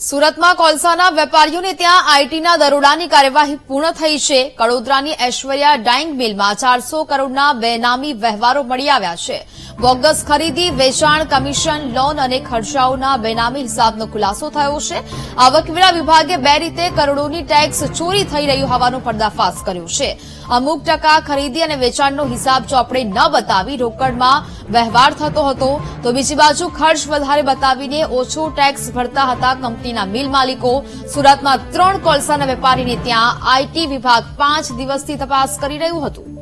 સુરતમાં કોલસાના વેપારીઓને ત્યાં આઈટીના દરોડાની કાર્યવાહી પૂર્ણ થઈ છે. કડોદરાની ઐશ્વર્યા ડાઇંગ મિલમાં ચારસો કરોડના બેનામી વ્યવહારો મળી આવ્યા છે. બોગસ ખરીદી, વેચાણ, કમિશન, લોન અને ખર્ચાઓના બેનામી હિસાબનો ખુલાસો થયો છે. આવકવેરા વિભાગે બે રીતે કરોડોની ટેક્સ ચોરી થઈ રહ્યું હોવાનો પર્દાફાશ કર્યો છે. અમુક ટકા ખરીદી અને વેચાણનો હિસાબ ચોપડે ન બતાવી રોકડમાં વ્યવહાર થતો હતો. તો બીજી બાજુ ખર્ચ વધારે બતાવીને ઓછો ટેક્સ ભરતા હતા કંપનીના મિલ માલિકો સુરતમાં ત્રણ કોલસાના વેપારીને ત્યાં આઈટી વિભાગ પાંચ દિવસથી તપાસ કરી રહ્યું હતું.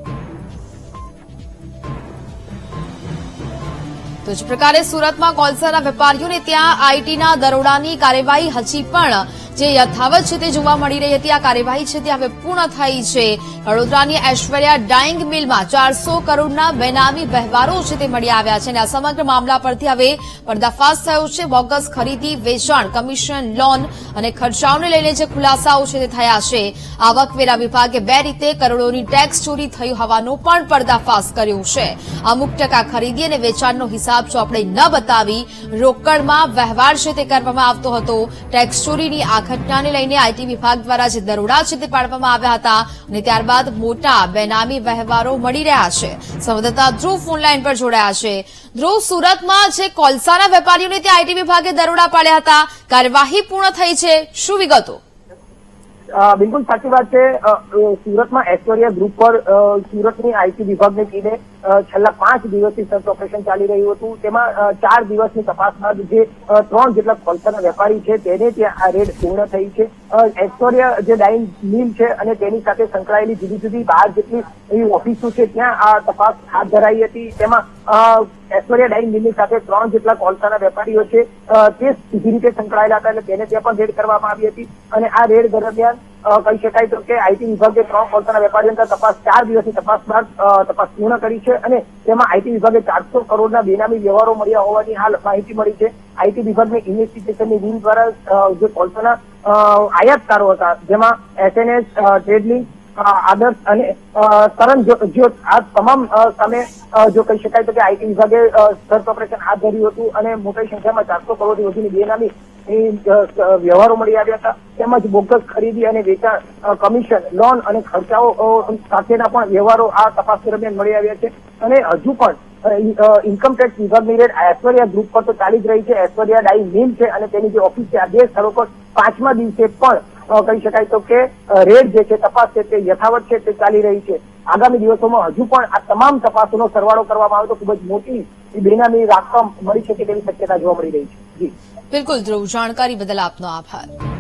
તો જ પ્રકારે સુરતમાં કોલસાના વેપારીઓને ત્યાં આઈટીના દરોડાની કાર્યવાહી હજી પણ જે યથાવત છે તે જોવા મળી રહી હતી. આ કાર્યવાહી છે તે હવે પૂર્ણ થઈ છે. વડોદરાની ઐશ્વર્યા ડાઇંગ મિલમાં ચારસો કરોડના બેનામી વહેવારો છે તે મળી આવ્યા છે અને આ સમગ્ર મામલા પરથી હવે પર્દાફાશ થયો છે. બોગસ ખરીદી, વેચાણ, કમિશન, લોન અને ખર્ચાઓને લઈને જે ખુલાસાઓ છે તે થયા છે. આવકવેરા વિભાગે બે રીતે કરોડોની ટેક્સ ચોરી થઈ હોવાનો પણ પર્દાફાશ કર્યો છે. અમુક ટકા ખરીદી અને વેચાણનો હિસાબ ચોપડે ન બતાવી રોકડમાં વ્યવહાર છે તે કરવામાં આવતો હતો. ટેક્સ ચોરીની આ ઘટનાને લઈને આઈટી વિભાગ દ્વારા જે દરોડા છે તે પાડવામાં આવ્યા હતા અને ત્યારબાદ મોટા બેનામી વ્યવહારો મળી રહ્યા છે. સંવાદદાતા ધ્રુવ ફોનલાઈન પર જોડાયા છે. ધ્રુવ, સુરતમાં જે કોલસાના વેપારીઓને ત્યાં આઈટી વિભાગે દરોડા પાડ્યા હતા, કાર્યવાહી પૂર્ણ થઈ છે. શું વિગતો? બિલકુલ સાચી વાત છે. સુરતમાં ઐશ્વર્યા ગ્રુપ પર સુરતની આઈટી વિભાગને ટીમે છેલ્લા પાંચ દિવસથી સર્ચ ઓપરેશન ચાલી રહ્યું હતું. તેમાં ચાર દિવસની તપાસ બાદ જે ત્રણ જેટલા કોલસાના વેપારી છે, તેને ત્યાં આ રેડ પૂર્ણ થઈ છે. અ, જે ડાઇન મિલ છે અને તેની સાથે સંકળાયેલી જુદી જુદી બાર જેટલી ઓફિસો છે ત્યાં આ તપાસ હાથ ધરાઈ હતી. તેમાં અ, ડાઇન મિલની સાથે ત્રણ જેટલા કોલસાના વેપારીઓ છે. તે સીધી રીતે સંકળાયેલા હતા એટલે તેને ત્યાં પણ રેડ કરવામાં આવી હતી. અને આ રેડ દરમિયાન કહી શકાય તો કે આઈટી વિભાગે ત્રણ કોલસાના વેપારીઓની તપાસ ચાર દિવસની તપાસ બાદ તપાસ પૂર્ણ કરી છે અને તેમાં આઈટી વિભાગે ચારસો કરોડના બેનામી વ્યવહારો મળ્યા હોવાની હાલ માહિતી મળી છે. આઈટી વિભાગની ઇન્વેસ્ટિગેશનની ટીમ દ્વારા જે કોલસાના આયાતકારો હતા, જેમાં એસએનએસ ટ્રેડલી આદર્શ અને તરણ જ્યો- જ્યોત, આ તમામ સામે જો કહી શકાય તો કે આઈટી વિભાગે સર્ચ ઓપરેશન હાથ ધર્યું હતું અને મોટી સંખ્યામાં ચારસો કરોડથી વધુની બેનામી વ્યવહારો મળી આવ્યા હતા. તેમજ બોગસ ખરીદી અને વેચાણ કમિશન, લોન અને ખર્ચાઓ સાથેના પણ વ્યવહારો આ તપાસ દરમિયાન મળી આવ્યા છે. અને હજુ પણ ઇન્કમ ટેક્સ વિભાગની રેડ ઐશ્વર્યા ગ્રુપ પર તો ચાલી જ રહી છે. ઐશ્વર્યા ડાઈ મિલ છે અને તેની જે ઓફિસ છે, આ બે સ્થળો પર પાંચમા દિવસે પણ કહી શકાય તો કે રેડ જે છે, તપાસ છે, તે યથાવત છે, તે ચાલી રહી છે. આગામી દિવસોમાં હજુ પણ આ તમામ તપાસોનો સરવાળો કરવામાં આવે તો ખૂબ જ મોટી બેનામી રકમ મળી શકે તેવી શક્યતા જોવા મળી રહી છે. જી. બિલકુલ ધ્રુવ, જાણકારી બદલ આપનો આભાર.